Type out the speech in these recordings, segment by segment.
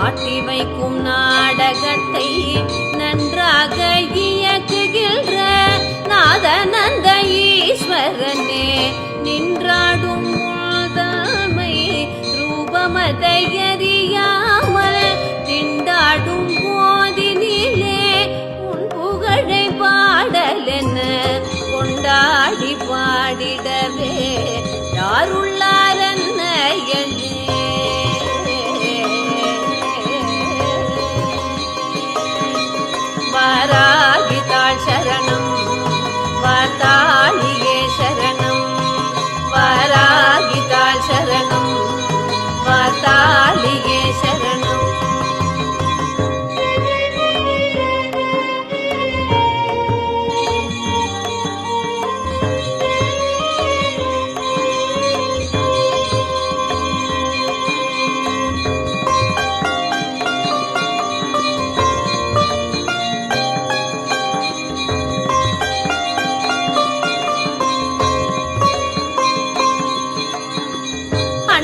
காட்டி வைக்கும் நாடகத்தை நன்றாக இயக்குகின்ற நாதனந்த ஈஸ்வரனே நின்றாடும் முழுதமை ரூபமதை அறியாமல் திண்டாடும் போதினிலே உன் புகழை பாடலென கொண்டாடி பாடிடவே யாருள்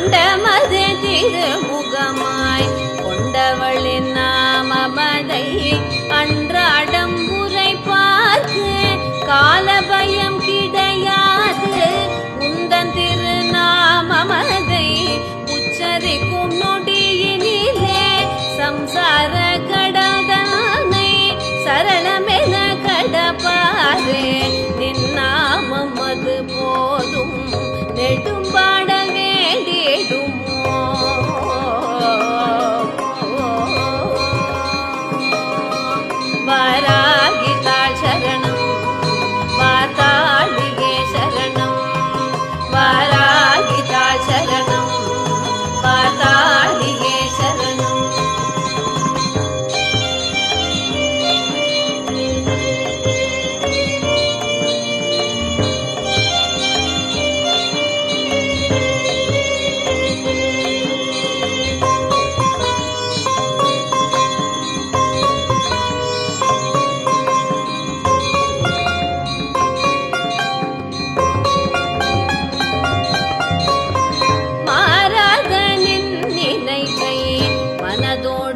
கொண்ட மது திரு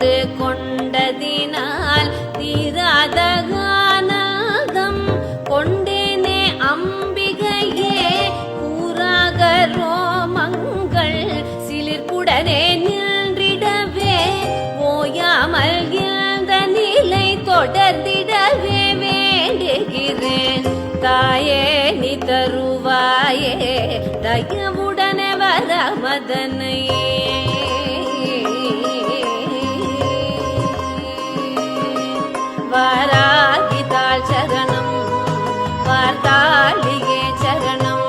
தன்னோடு கொண்டதினால் தீராதகானாகம் கொண்டேனே அம்பிகையே கூறாக ரோமங்கள் சிலிர்ப்புடனே நின்றிடவே ஓயாமல் இருந்த நிலை தொடர்ந்திடவே வேண்டுகிறேன். தாயே நீ தருவாயே தயவுடனே வர रा गीता चरणम् पाता लिगे चगणम्